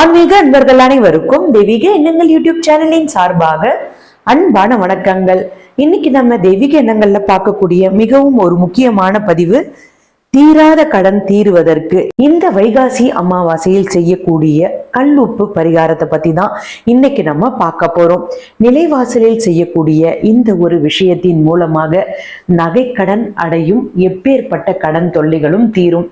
ஆன்மீக அன்பர்கள் அனைவருக்கும் தெய்வீக எண்ணங்கள் யூடியூப் சேனலின் சார்பாக அன்பான வணக்கங்கள். இன்னைக்கு நம்ம தெய்வீக எண்ணங்கள்ல பார்க்கக்கூடிய மிகவும் ஒரு முக்கியமான பதிவு தீராத கடன் தீருவதற்கு. இந்த வைகாசி அமாவாசையில் செய்யக்கூடிய கல்லுப்பு பரிகாரத்தை பத்தி தான் இன்னைக்கு நம்ம பார்க்க போறோம். நிலைவாசலில் செய்யக்கூடிய இந்த ஒரு விஷயத்தின் மூலமாக நகைக்கடன் அடையும் எப்பேற்பட்ட கடன் தொல்லைகளும் தீரும்.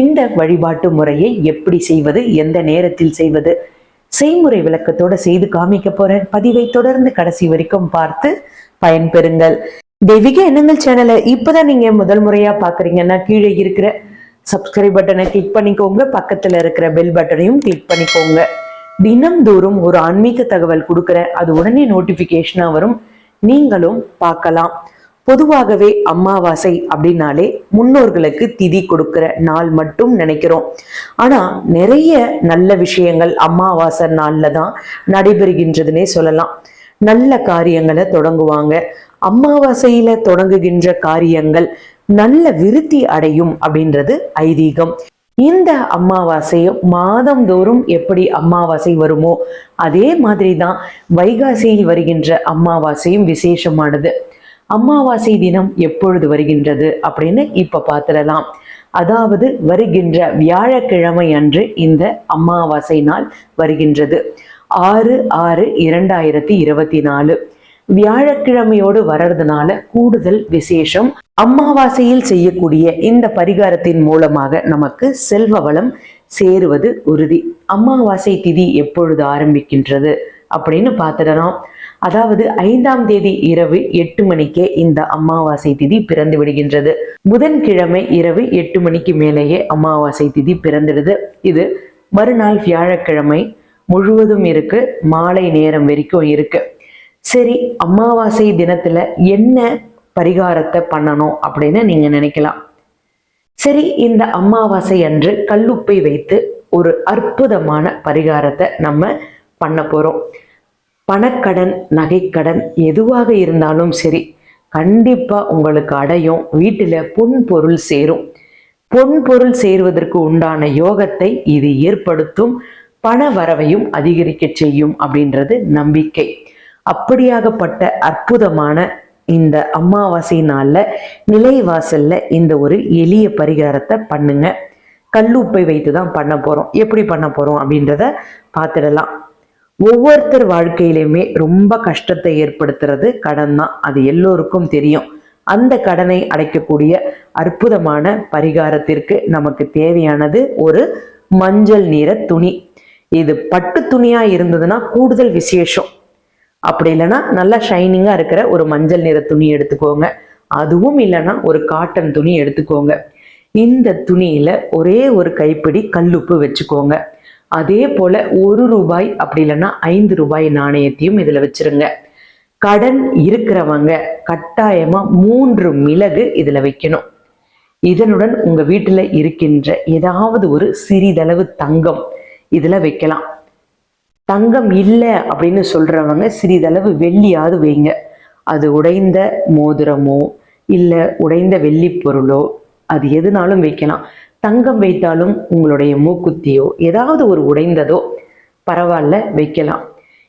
இந்த வழிபாட்டு முறையை எப்படி செய்வது எந்த நேரத்தில் செய்வது செய்முறை விளக்கத்தோட செய்து காமிக்க போறேன். பதிவை தொடர்ந்து கடைசி வரைக்கும் பார்த்து பயன்பெறுங்கள். தெய்வீக எண்ணங்கள் சேனலை இப்பதான் நீங்க முதல் முறையா பாக்குறீங்கன்னா கீழே இருக்கிற சப்ஸ்கிரைப் பட்டனை கிளிக் பண்ணிக்கோங்க. பக்கத்துல இருக்கிற பெல் பட்டனையும் கிளிக் பண்ணிக்கோங்க. தினம்தோறும் ஒரு ஆன்மீக தகவல் கொடுக்குறேன். அது உடனே நோட்டிபிகேஷனா வரும். நீங்களும் பார்க்கலாம். பொதுவாகவே அமாவாசை அப்படின்னாலே முன்னோர்களுக்கு திதி கொடுக்கிற நாள் மட்டும் நினைக்கிறோம். ஆனா நிறைய நல்ல விஷயங்கள் அமாவாசை நாள்ல தான் நடைபெறுகின்றதுன்னே சொல்லலாம். நல்ல காரியங்களை தொடங்குவாங்க. அமாவாசையில தொடங்குகின்ற காரியங்கள் நல்ல விருத்தி அடையும் அப்படின்றது ஐதீகம். இந்த அமாவாசையும் மாதந்தோறும் எப்படி அமாவாசை வருமோ அதே மாதிரி தான் வைகாசியில் வருகின்ற அமாவாசையும் விசேஷமானது. அமாவாசை தினம் எப்பொழுது வருகின்றது அப்படின்னு இப்ப பார்த்துடலாம். அதாவது வருகின்ற வியாழக்கிழமை அன்று இந்த அமாவாசை நாள் வருகின்றது. ஆறு ஆறு இரண்டாயிரத்தி இருபத்தி நாலு. வியாழக்கிழமையோடு வர்றதுனால கூடுதல் விசேஷம். அமாவாசையில் செய்யக்கூடிய இந்த பரிகாரத்தின் மூலமாக நமக்கு செல்வ வளம் சேருவது உறுதி. அமாவாசை திதி எப்பொழுது ஆரம்பிக்கின்றது அப்படின்னு பார்த்துடலாம். அதாவது ஐந்தாம் தேதி இரவு எட்டு மணிக்கே இந்த அமாவாசை திதி பிறந்து விடுகின்றது. புதன்கிழமை இரவு எட்டு மணிக்கு மேலேயே அமாவாசை திதி பிறந்துடுது. இது மறுநாள் வியாழக்கிழமை முழுவதும் இருக்கு. மாலை நேரம் வரைக்கும் இருக்கு. சரி அமாவாசை தினத்துல என்ன பரிகாரத்தை பண்ணணும் அப்படின்னு நீங்க நினைக்கலாம். சரி இந்த அமாவாசை அன்று கல்லுப்பை வைத்து ஒரு அற்புதமான பரிகாரத்தை நம்ம பண்ண போறோம். பணக்கடன் நகைக்கடன் எதுவாக இருந்தாலும் சரி கண்டிப்பா உங்களுக்கு அடையும். வீட்டில் பொன் பொருள் சேரும். பொன் பொருள் சேருவதற்கு உண்டான யோகத்தை இது ஏற்படுத்தும். பண வரவையும் அதிகரிக்க செய்யும் அப்படின்றது நம்பிக்கை. அப்படியாகப்பட்ட அற்புதமான இந்த அமாவாசை நாளில் நிலைவாசல்ல இந்த ஒரு எளிய பரிகாரத்தை பண்ணுங்க. கல்லுப்பை வைத்து தான் பண்ண போறோம். எப்படி பண்ண போறோம் அப்படின்றத பார்த்துடலாம். ஒவ்வொருத்தர் வாழ்க்கையிலுமே ரொம்ப கஷ்டத்தை ஏற்படுத்துறது கடன் தான் அது எல்லோருக்கும் தெரியும். அந்த கடனை அடைக்கக்கூடிய அற்புதமான பரிகாரத்திற்கு நமக்கு தேவையானது ஒரு மஞ்சள் நிற துணி. இது பட்டு துணியா இருந்ததுன்னா கூடுதல் விசேஷம். அப்படி இல்லைன்னா நல்லா ஷைனிங்கா இருக்கிற ஒரு மஞ்சள் நிற துணி எடுத்துக்கோங்க. அதுவும் இல்லைன்னா ஒரு காட்டன் துணி எடுத்துக்கோங்க. இந்த துணியில ஒரே ஒரு கைப்பிடி கல்லுப்பு வச்சுக்கோங்க. அதே போல ஒரு ரூபாய் அப்படி இல்லைன்னா ஐந்து ரூபாய் நாணயத்தையும் இதுல வச்சிருங்க. கடன் இருக்கிறவங்க கட்டாயமா மூன்று மிளகு இதுல வைக்கணும். இதனுடன் உங்க வீட்டுல இருக்கின்ற ஏதாவது ஒரு சிறிதளவு தங்கம் இதுல வைக்கலாம். தங்கம் இல்லை அப்படின்னு சொல்றவங்க சிறிதளவு வெள்ளியாவது வைங்க. அது உடைந்த மோதிரமோ இல்லை உடைந்த வெள்ளி பொருளோ அது எதுனாலும் வைக்கலாம். தங்கம் வைத்தாலும் உங்களுடைய மூக்குத்தியோ ஏதாவது ஒரு உடைந்ததோ பரவாயில்ல வைக்கலாம்.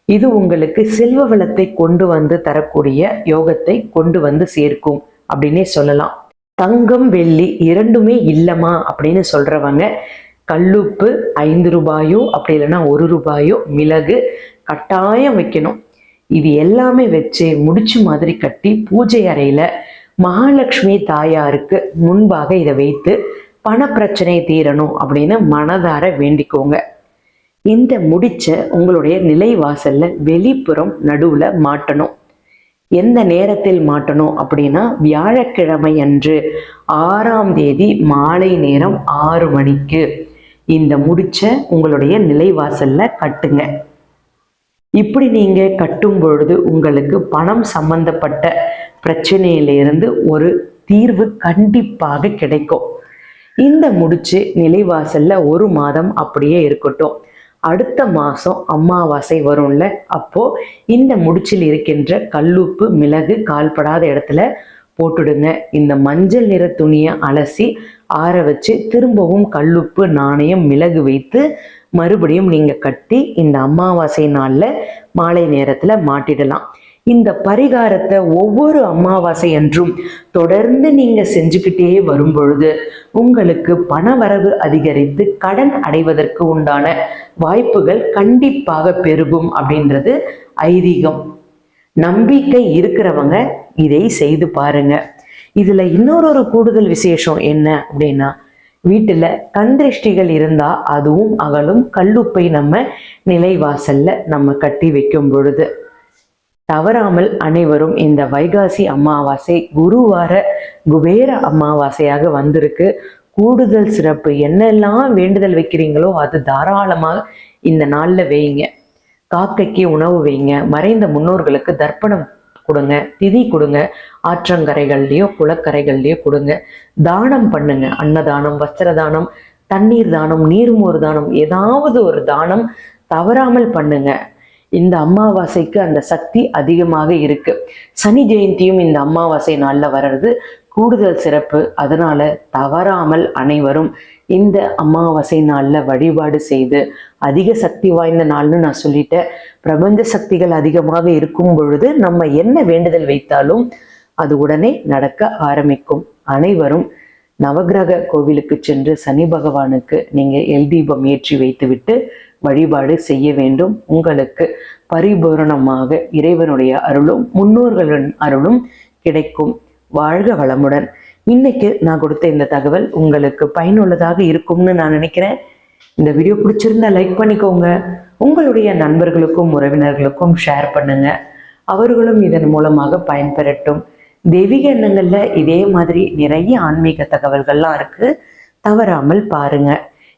இது உங்களுக்கு செல்வ வளத்தை கொண்டு வந்து தரக்கூடிய யோகத்தை கொண்டு வந்து சேர்க்கும் அப்படின்னே சொல்லலாம். தங்கம் வெள்ளி இரண்டுமே இல்லைமா அப்படின்னு சொல்றவங்க கல்லுப்பு ஐந்து ரூபாயோ அப்படி இல்லைன்னா ஒரு ரூபாயோ மிளகு கட்டாயம் வைக்கணும். இது எல்லாமே வச்சு முடிச்சு மாதிரி கட்டி பூஜை அறையில மகாலட்சுமி தாயாருக்கு முன்பாக இதை வைத்து பணப்பிரச்சனை தீரணும் அப்படின்னு மனதார வேண்டிக்கோங்க. இந்த முடிச்ச உங்களுடைய நிலைவாசல்ல வெளிப்புறம் நடுவுல மாட்டணும். எந்த நேரத்தில் மாட்டணும் அப்படின்னா வியாழக்கிழமை அன்று ஆறாம் தேதி மாலை நேரம் ஆறு மணிக்கு. இந்த முடிச்ச உங்களுடைய நிலைவாசல்ல கட்டுங்க. இப்படி நீங்க கட்டும் பொழுது உங்களுக்கு பணம் சம்பந்தப்பட்ட பிரச்சனையிலிருந்து ஒரு தீர்வு கண்டிப்பாக கிடைக்கும். இந்த முடிச்சு நிலைவாசல்ல ஒரு மாதம் அப்படியே இருக்கட்டும். அடுத்த மாதம் அமாவாசை வரும்ல அப்போ இந்த முடிச்சில் இருக்கின்ற கல்லுப்பு மிளகு கால்படாத இடத்துல போட்டுடுங்க. இந்த மஞ்சள் நிற துணியை அலசி ஆற வச்சு திரும்பவும் கல்லுப்பு நாணயம் மிளகு வைத்து மறுபடியும் நீங்க கட்டி இந்த அமாவாசை நாளில் மாலை நேரத்துல மாட்டிடலாம். இந்த பரிகாரத்தை ஒவ்வொரு அமாவாசை அன்றும் தொடர்ந்து நீங்க செஞ்சுக்கிட்டே வரும் பொழுது உங்களுக்கு பணவரவு அதிகரித்து கடன் அடைவதற்கு உண்டான வாய்ப்புகள் கண்டிப்பாக பெருகும் அப்படின்றது ஐதீகம். நம்பிக்கை இருக்கிறவங்க இதை செய்து பாருங்க. இதுல இன்னொரு ஒரு கூடுதல் விசேஷம் என்ன அப்படின்னா வீட்டுல கந்திருஷ்டிகள் இருந்தா அதுவும் அகலும் கல்லுப்பை நம்ம நிலைவாசல்ல நம்ம கட்டி வைக்கும் பொழுது. தவறாமல் அனைவரும் இந்த வைகாசி அமாவாசை குருவார குபேர அமாவாசையாக வந்திருக்கு. கூடுதல் சிறப்பு என்னெல்லாம் வேண்டுதல் வைக்கிறீங்களோ அது தாராளமாக இந்த நாளில் வைங்க காக்கைக்கு உணவு வைங்க மறைந்த முன்னோர்களுக்கு தர்ப்பணம் கொடுங்க திதி கொடுங்க ஆற்றங்கரைகள்லையோ குளக்கரைகள்லயோ கொடுங்க. தானம் பண்ணுங்க அன்னதானம் வஸ்திர தானம் தண்ணீர் தானம் நீர்மோர் தானம் ஏதாவது ஒரு தானம் தவறாமல் பண்ணுங்க. இந்த அமாவாசைக்கு அந்த சக்தி அதிகமாக இருக்கு. சனி ஜெயந்தியும் இந்த அமாவாசை நாள்ல வர்றது கூடுதல் சிறப்பு. அதனால தவறாமல் அனைவரும் இந்த அமாவாசை நாள்ல வழிபாடு செய்து அதிக சக்தி வாய்ந்த நாள்னு நான் சொல்லிட்டேன். பிரபஞ்ச சக்திகள் அதிகமாக இருக்கும் பொழுது நம்ம என்ன வேண்டுதல் வைத்தாலும் அது உடனே நடக்க ஆரம்பிக்கும். அனைவரும் நவக்கிரக கோவிலுக்கு சென்று சனி பகவானுக்கு நீங்க எல் தீபம் ஏற்றி வைத்துவிட்டு வழிபாடு செய்ய வேண்டும். உங்களுக்கு பரிபூரணமாக இறைவனுடைய அருளும் முன்னோர்களின் அருளும் கிடைக்கும். வாழ்க வளமுடன். இன்னைக்கு நான் கொடுத்த இந்த தகவல் உங்களுக்கு பயனுள்ளதாக இருக்கும்னு நான் நினைக்கிறேன். இந்த வீடியோ பிடிச்சிருந்தா லைக் பண்ணிக்கோங்க. உங்களுடைய நண்பர்களுக்கும் உறவினர்களுக்கும் ஷேர் பண்ணுங்க. அவர்களும் இதன் மூலமாக பயன்பெறட்டும். தெய்வீக எண்ணங்கள்ல இதே மாதிரி நிறைய ஆன்மீக தகவல்கள்லாம் இருக்கு. தவறாமல் பாருங்க.